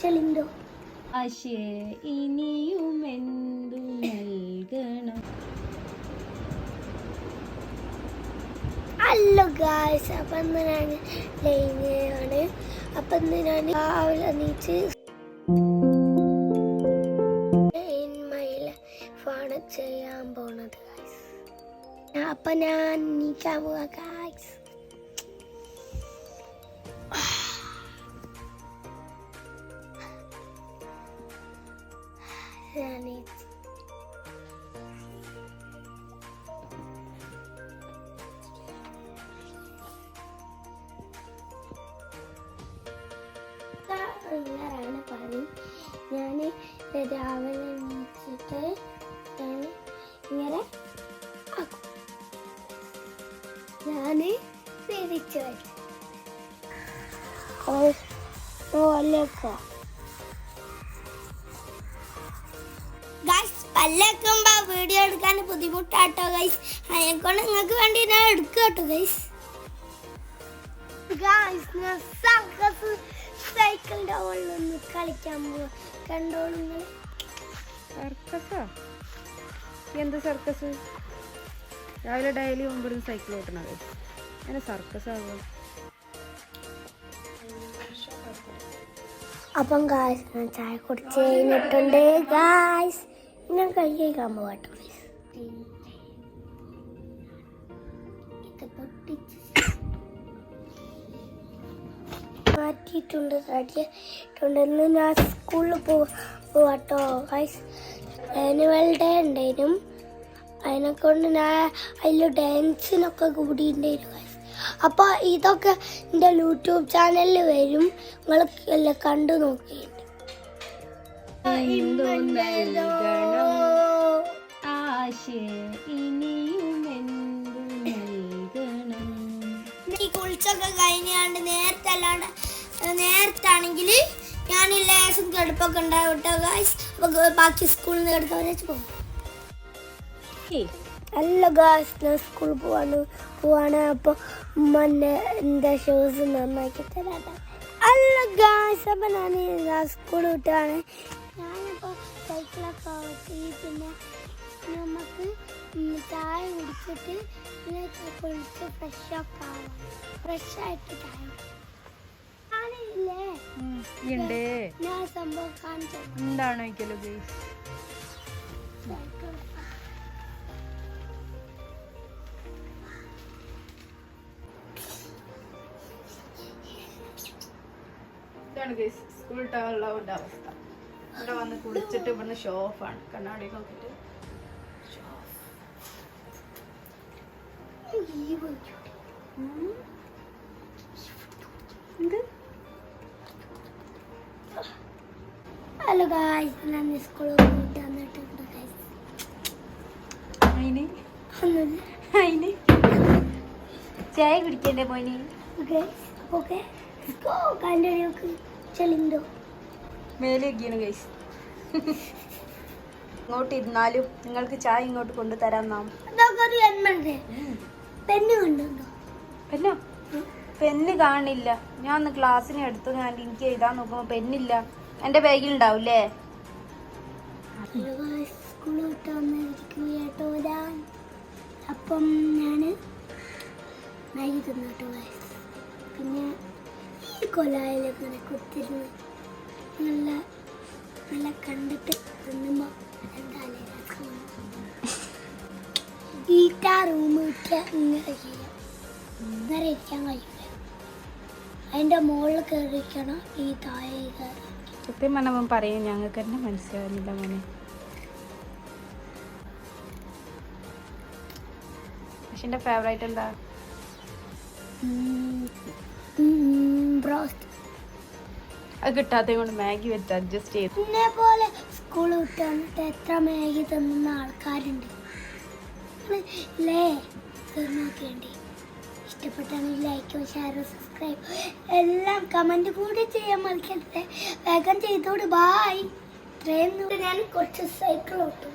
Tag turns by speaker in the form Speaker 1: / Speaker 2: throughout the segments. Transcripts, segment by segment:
Speaker 1: ചെളിന്തോ
Speaker 2: അശേ ഇനിയും എന്തു നൽകണം?
Speaker 1: ഹലോ ഗായ്സ് അപ്പൊ ഇന്ന് ഞാൻ ലൈനാണ് അപ്പം ഇന്ന് ഞാൻ രാവിലെ ചെയ്യാൻ പോണത് അപ്പൊ അപ്പം ഞാൻ നീക്കാൻ പോവാ എണീച്ച് എല്ലാവരാണ് പണി. ഞാൻ രാവിലെ എണീച്ചിട്ട് ഞാൻ ഇങ്ങനെ ആക്കും. ഞാൻ തിരിച്ചു വരും. ഓലൊക്കെ പല്ലക്കുമ്പോ വീഡിയോ എടുക്കാൻ ബുദ്ധിമുട്ടാട്ടോ ഗൈസ് അതിനെക്കൊണ്ട് നിങ്ങൾക്ക് വേണ്ടി ഞാൻ എടുക്കുക കേട്ടോ ഗൈസ് സർക്കസ് സൈക്കിളിന്റെ മുകളിലൊന്ന് കളിക്കാൻ പോവാ. കണ്ടോളൂ നിങ്ങൾ?
Speaker 2: സർക്കസാ? എന്ത് സർക്കസ്? രാവിലെ ഡെയിലി ഒമ്പത് സൈക്കിൾ ഓട്ടണത്. അങ്ങനെ സർക്കസ് ആകും
Speaker 1: അപ്പം ഗായ്സ് ഞാൻ ചായ കുടിച്ച് കഴിഞ്ഞിട്ടുണ്ട് ഗായ്സ് ഞാൻ കൈ കഴിക്കാൻ പൊട്ടിച്ച് മാറ്റിയിട്ടുണ്ട് റെഡിയായിട്ടുണ്ട് ഇന്ന് ഞാൻ സ്കൂളിൽ പോവാട്ടോ ഗായ്സ് ആനുവൽ ഡേ ഉണ്ടായിരുന്നു. അതിനെ കൊണ്ട് ഞാൻ അതിൽ ഡാൻസിനൊക്കെ കൂടിയിട്ടുണ്ടായിരുന്നു ഗായ്സ് അപ്പോൾ ഇതൊക്കെ എന്റെ യൂട്യൂബ് ചാനലിൽ വരും. നിങ്ങൾ എല്ലാം കണ്ടു നോക്കിയിട്ട്
Speaker 2: എന്തു നൽകണം ആശ ഇനിയും എന്തു നൽകണം
Speaker 1: ഈ കുളിച്ചൊക്കെ കഴിഞ്ഞാണ്ട് നേരത്തെ അല്ലാണ്ട് നേരത്താണെങ്കിൽ ഞാൻ ലേസും കടുപ്പൊക്കെ ഉണ്ടാവും കേട്ടോ ഗായ്സ് അപ്പോൾ ബാക്കി സ്കൂളിൽ നിന്ന് കിടക്കാൻ വെച്ച് പോകും അല്ല ഗായ്സ് ഞാൻ സ്കൂളിൽ പോവാണ് പോവാണ് അപ്പോൾ ഉമ്മന്റെ എന്റെ ഷൂസ് നന്നാക്കി തരാം അല്ല ഗായ്സ് അപ്പം ഞാൻ സ്കൂൾ വിട്ടാണ് ചായ കുടിച്ചിട്ട് പിന്നെ കുളിച്ച് ഫ്രഷൊക്കെ ആവാം ഫ്രഷായിട്ട് ചായ ഞാനില്ലേ
Speaker 2: ഉണ്ട്
Speaker 1: ഞാൻ സംഭവം കാണിച്ചു
Speaker 2: എന്താണ് ഇതാണ് ഗൈസ് സ്കൂൾ ടവറിലുള്ള അവസ്ഥ. ഇവിടെ വന്ന് കുളിച്ചിട്ട് ഇവിടുന്ന് ഷോ ഓഫാണ് കണ്ണാടി നോക്കിയിട്ട്
Speaker 1: ഹലോ ഗായ്സ് ഞാൻ സ്കൂളിൽ പോയിട്ട് വന്നിട്ടുണ്ട് ഗായ്സ്
Speaker 2: അതിന്
Speaker 1: ഒന്നുമില്ല.
Speaker 2: അതിന് ചായ കുടിക്കണ്ടേ പോയിന്
Speaker 1: ഓക്കെ ഓക്കെ കണ്ടടിയൊക്കെ ചെളിന്തോ
Speaker 2: മേലേക്കാണ് ഗൈസ് ഇങ്ങോട്ട് ഇരുന്നാലും നിങ്ങൾക്ക് ചായ ഇങ്ങോട്ട് കൊണ്ടുതരാം നാം. പെന്നോ പെന്ന്? കാണില്ല. ഞാൻ ഒന്ന് ക്ലാസ്സിന് എടുത്തു. ഞാൻ എനിക്ക് എഴുതാൻ നോക്കുമ്പോ പെന്നില്ല. എന്റെ ബാഗിൽ
Speaker 1: ഉണ്ടാവൂലേ അപ്പം ഞാൻ മാഗി. പിന്നെ ഈ കൊലായിലൊക്കെ ഇങ്ങനെ കുത്തിരുന്ന് നല്ല നല്ല കണ്ടിട്ട് തിന്നുമ്പോൾ എന്തായാലും ഈറ്റാ റൂം ഇങ്ങനെ ചെയ്യാം ഇങ്ങനെ ഇരിക്കാൻ കഴിയില്ല. അതിന്റെ മുകളിൽ കയറിക്കണം ഈ താഴെ കയറി
Speaker 2: സത്യം പറഞ്ഞവൻ പറയും ഞങ്ങൾക്ക് തന്നെ മനസ്സിലാവുന്നില്ല മോനെ. പക്ഷെ എന്റെ ഫേവറേറ്റ് എന്താ
Speaker 1: ബ്രോസ്റ്റ്.
Speaker 2: അത് കിട്ടാത്ത കൊണ്ട് മാഗി വെച്ച് അഡ്ജസ്റ്റ് ചെയ്തു.
Speaker 1: പോലെ സ്കൂൾ വിട്ട് വന്നിട്ട് എത്ര മാഗി തിന്നുന്ന ആൾക്കാരുണ്ട്. ലേ നോക്കേണ്ടി ഇഷ്ടപ്പെട്ടാണെങ്കിൽ ലൈക്കോ ഷെയറോ സബ്സ്ക്രൈബ് എല്ലാം കമന്റ് കൂടി ചെയ്യാൻ മറക്കരുത് വേഗം ചെയ്തോട് ബായ് ഇത്രയും ഞാൻ കുറച്ച് സൈക്കിൾ ഓട്ടും.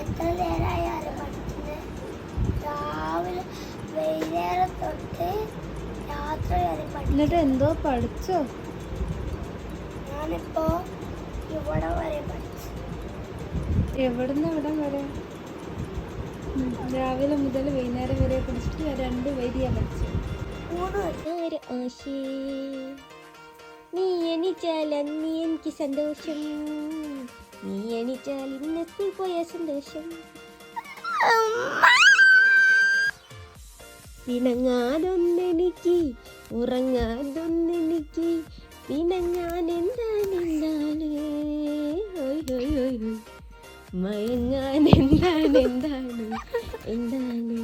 Speaker 1: എത്ര നേരമായാലും പഠിക്കുന്നത് രാവിലെ വൈകുന്നേരം തൊട്ട്
Speaker 2: എന്നിട്ട് എന്തോ പഠിച്ചോ?
Speaker 1: ഞാനിപ്പോ ഇവിടെ വരെ പഠിച്ചു?
Speaker 2: എവിടുന്ന് എവിടം വരെ? രാവിലെ മുതൽ വൈകുന്നേരം വരെ പഠിച്ചിട്ട് രണ്ട് വരിയാ പഠിച്ചു.
Speaker 1: മൂന്ന് വരെ.
Speaker 3: ഒരു ആശേ. നീ എണീറ്റാൽ അന്ന് എനിക്ക് സന്തോഷം. നീ എണീറ്റാൽ ഇന്ന് സ്കൂൾ പോയ സന്തോഷം. പിണങ്ങാനൊന്നെനിക്ക് ഉറങ്ങാനൊന്നെനിക്ക് പിണങ്ങാൻ എന്താണ് മയങ്ങാൻ എന്താണ് എന്താണ് എന്താണ്?